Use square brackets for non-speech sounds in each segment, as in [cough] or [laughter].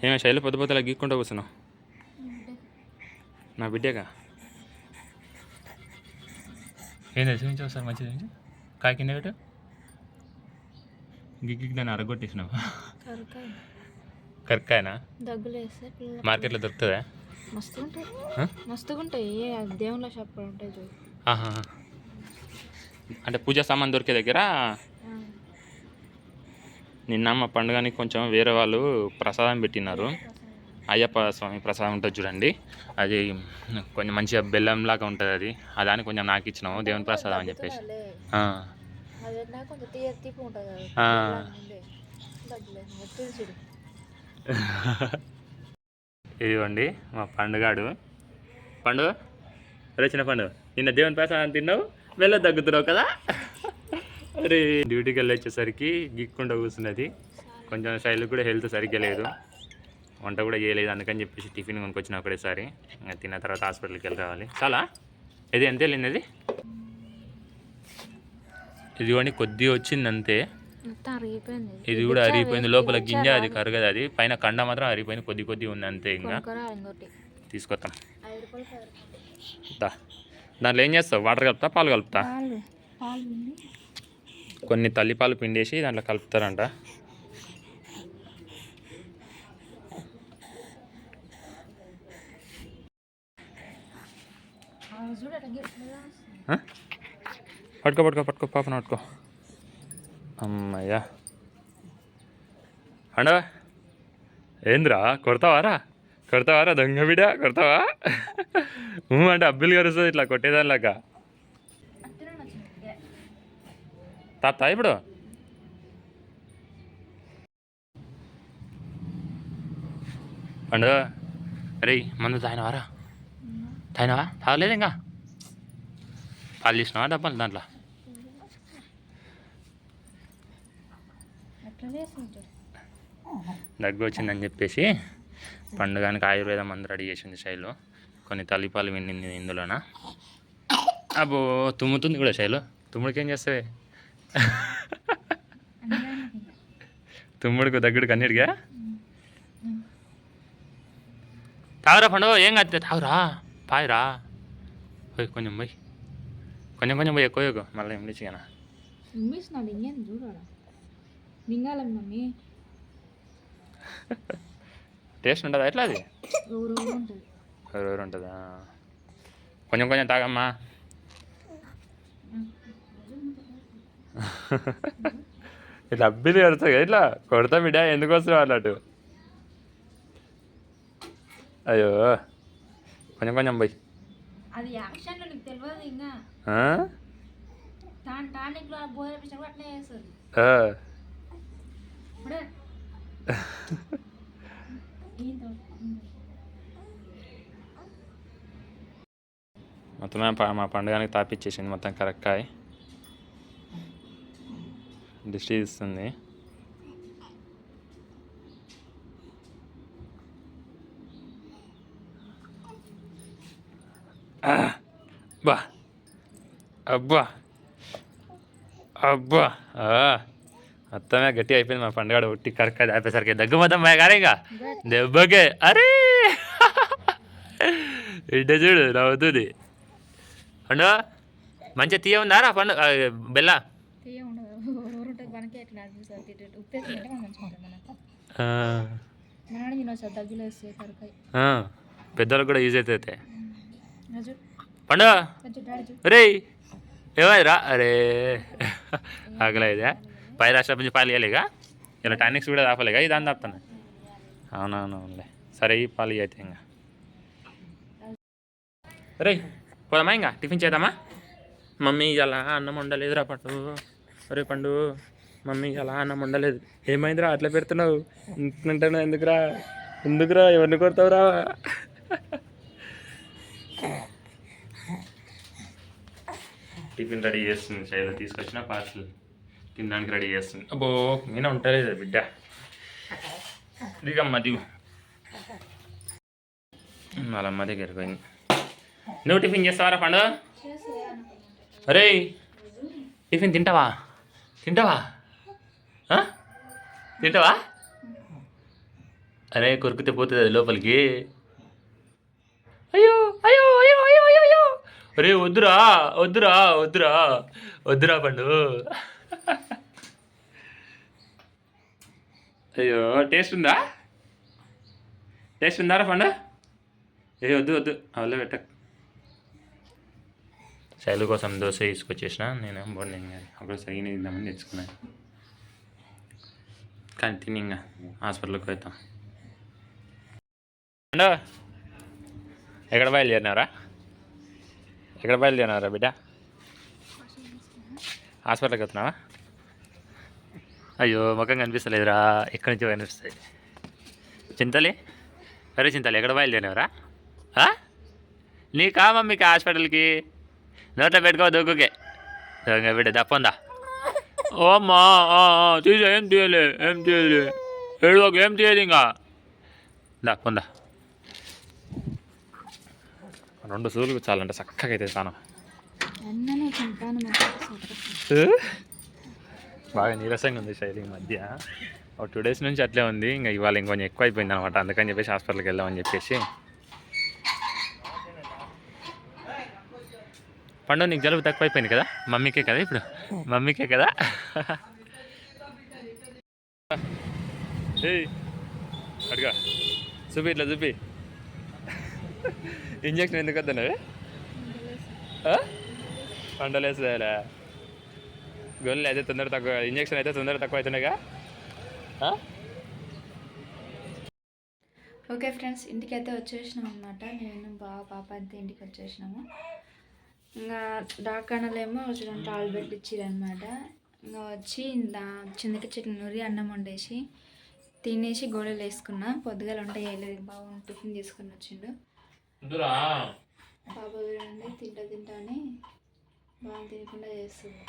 ఏమైనా శైలి పొద్దు పొద్దులా గీక్కుంటూ కూర్చున్నావు? నా బిడ్డేగా? ఏంది చూపించు ఒకసారి మంచిది చూపించు కాయ కింద పెట్టు. గిగ్గి దాన్ని అరగొట్టేసినావు? కరకాయ. కరక్కాయనా దగ్గులు వేస్తే పిల్లలు మార్కెట్లో దొరుకుతుందా? మస్తుగా ఉంటాయి? మస్తుగా ఉంటాయి ఏ దేవుళ్ళ షాప్ ఉంటాయి ఆహా. అంటే పూజా సామాన్ దొరికే దగ్గర నిన్న మా పండుగని కొంచెం వేరే వాళ్ళు ప్రసాదం పెట్టినారు. అయ్యప్ప స్వామి ప్రసాదం ఉంటుంది చూడండి. అది కొంచెం మంచిగా బెల్లంలాగా ఉంటుంది అది. ఆ దాన్ని కొంచెం నాకు ఇచ్చినావు దేవుని ప్రసాదం అని చెప్పేసి. బెల్లం ఇదిగోండి మా పండుగాడు. పండుగ అరే చిన్న పండుగ నిన్న దేవుని ప్రసాదం తిన్నావు వెళ్ళ తగ్గుతున్నావు కదా. అరే డ్యూటీకి వెళ్ళి వచ్చేసరికి గిక్కుండా కూర్చున్నది. కొంచెం శైలి కూడా హెల్త్ సరిగ్గా లేదు. వంట కూడా చేయలేదు అందుకని చెప్పేసి టిఫిన్ కొనుక్కొచ్చిన ఒకటేసారి. ఇంకా తిన్న తర్వాత హాస్పిటల్కి వెళ్ళి రావాలి. చాలా? ఇది ఎంత వెళ్ళింది అది? ఇదిగోండి కొద్దిగా వచ్చింది అంతే. ఇది కూడా అరిగిపోయింది. లోపల గింజ అది. కరగదు అది. పైన కండ మాత్రం అరిగిపోయింది. కొద్ది కొద్ది ఉంది అంతే ఇంకా. తీసుకొస్తాం దాంట్లో ఏం చేస్తావు? వాటర్ కలుపుతా? పాలు కలుపుతా? కొన్ని తల్లిపాలు పిండేసి దాంట్లో కలుపుతారంట. పట్టుకో పట్టుకో పట్టుకో పాపన పట్టుకో. అమ్మయ్యా. అండవా ఏంద్రా? కొడతావారా? కొడతావారా దొంగ బిడ కొడతావా? అంటే అబ్బిల్ గారు ఇట్లా కొట్టేదానిలాగా. తాత ఇప్పుడు. పండు అరే మందు తాగినవారా? తాగినవా? తాగలేదు ఇంకా? పాలు తీసినావా డబ్బాలు దాంట్లో. దగ్గు వచ్చిందని చెప్పేసి పండుగానికి ఆయుర్వేద మందు రెడీ చేసింది శైలు. కొన్ని తల్లిపాలు విండింది ఇందులోన? అబ్బో తుమ్ముతుంది కూడా శైలు. తుమ్ముడికి ఏం చేస్తావే? [laughs] తుమ్ముడికి దగ్గుడికి అన్నిటిగా తాగురా పండు ఏం కాదు తాగురా పాయిరా. పోయి కొంచెం పోయి. కొంచెం కొంచెం పోయి ఎక్కువ మళ్ళీ ఏం లేచిగానా మింగేసినాడు ఇంకేం చూడాలి మింగాలి మమ్మీ. టేస్ట్ ఉంటుందా ఎట్లా అది? ఊరు ఊరు ఉంటుంది. ఎవరెవరు ఉంటుందా? కొంచెం కొంచెం తాగమ్మా. [laughs] ఇట్లా అబ్బిలు కదా ఇట్లా కొడతా బిడ్డ ఎందుకు వస్తున్నావు అన్నట్టు? అయ్యో కొంచెం కొంచెం పోయి. అది యాక్షన్లో నీకు తెలియదు ఇంకా? టాన్ టానిక్లో పిచ్చర్ కూడా అట్లే చేస్తుంది. ప- మా పండుగనికి తాపిచ్చేసింది మొత్తం కరెక్ట్ అయి దిష్టి ఇస్తుంది. అబ్బా. అబ్బా. అబ్బా. ఆ. మొత్తమే గట్టి అయిపోయింది మా పండుగ ఉట్టి కరెక్ట్ అయిపోయేసరికి దగ్గు మొత్తం గారే ఇంకా? దెబ్బకే. అరే! ఇంట చూడు నవ్వుతుంది. పండుగ? మంచిగా తీయ ఉందారా పండు బెల్ల? పెద్దలకు కూడా యూజ్ అవుతుంది పండు రే ఏమైరా అరే ఆగలేదా పై రాష్ట్ర నుంచి పాలు ఇవ్వలేగా ఇలా టానిక్స్ కూడా తాపలేగా ఇది అని తాపుతాను అవునవునులే సరే ఈ పాలు అయితే ఇంకా రే పోదామా ఇంకా టిఫిన్ చేద్దామా మమ్మీ ఇలా అన్నం వండలేదురా పండు ఒరే పండు మమ్మీ ఇలా అన్నం వండలేదు. ఏమైందిరా? అట్లా పెడుతున్నావు? ఇంటున్నావు ఎందుకురా? ఎందుకురా? ఎవరిని కొడతావురా? టిఫిన్ రెడీ చేస్తుంది శైలు తీసుకొచ్చిన పార్సల్. తినడానికి రెడీ చేస్తుంది. అబ్బో మీన ఉంటలేదు బిడ్డ. దిగమ్మ దిగు. వాళ్ళ అమ్మ దగ్గరికి పోయింది. నువ్వు టిఫిన్ చేస్తావారా పండు? అరే టిఫిన్ తింటావా? తింటావా? తింటావా? అరే కొరికితే పోతుంది అది లోపలికి. అయ్యో అయ్యో అయ్యో అయ్యో అయ్యో అయ్యో. అరే వద్దురా వద్దురా వద్దురా వద్దురా పండు. అయ్యో టేస్ట్ ఉందా? టేస్ట్ ఉందారా పండు? ఏ వద్దు వద్దు అవలో పెట్ట. శైలు కోసం దోశ తీసుకొచ్చేసిన నేను బోర్నింగ్ అప్పుడు సరిగిన తిందామని తెచ్చుకున్నాను కానీ తిని ఇంకా హాస్పిటల్కి పోతాం అండో ఎక్కడ బయలుదేరినారా ఎక్కడ బయలుదేరినారా బిడ్డ? హాస్పిటల్కి వెళ్తున్నావా అయ్యో ముఖం కనిపిస్తలేదురా. ఎక్కడి నుంచి కనిపిస్తుంది చింతలి? సరే చింతలి ఎక్కడ బయలుదేరినవరా? నీకా మమ్మీకి హాస్పిటల్కి. నోట్లో పెట్టుకో దొక్కుకే. దొంగ బిడ్డ దప్పందా? అమ్మా తీసే ఏం తీయలే ఏం తీయలే ఏడువకు ఏం తీయదు ఇంకా దా పొందా రెండు సూర్యులు చాలంటే చక్కగా అయితే తాను బాగా నీరసంగా ఉంది శైలి మధ్య ఒక టూ డేస్ నుంచి అట్లే ఉంది ఇంకా ఇవాళ ఇంకొంచెం ఎక్కువ అయిపోయింది అనమాట అందుకని చెప్పేసి హాస్పిటల్కి వెళ్దామని చెప్పేసి పండు నీకు జలుబు తక్కువ అయిపోయింది కదా? మమ్మీకే కదా ఇప్పుడు? మమ్మీకే కదా? ఏయ్ అడుగా. చూపి ఇట్లా చూపి. ఇంజక్షన్ ఎందుకు వద్దనవే పండలేసేలా గొల్లు అయితే తొందర తక్కువ ఇంజక్షన్ అయితే తొందర తక్కువ అవుతున్నాయిగా ఓకే ఫ్రెండ్స్ ఇంటికి అయితే వచ్చేసినాం అనమాట నేను బావ పాప అంతా ఇంటికి వచ్చేసినాము. ఇంకా డాక్టర్లేమో చూడండి టాబ్లెట్ ఇచ్చిరనమాట ఇంకా వచ్చి దా చింతకి చెట్టు నూరి అన్నం వండేసి తినేసి గోళలు వేసుకున్నా. పొద్దుగాల వంట చేయలేదు. బావ టిఫిన్ తీసుకుని వచ్చిండు. పాప చూడండి తింటా తింటా అని బాగా తినకుండా చేస్తుంది.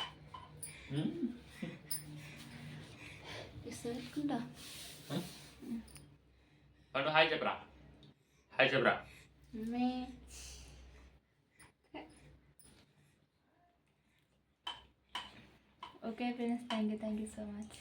పండు హాయ్ చెప్పరా. హాయ్ చెప్పరా. okay friends thank you thank you so much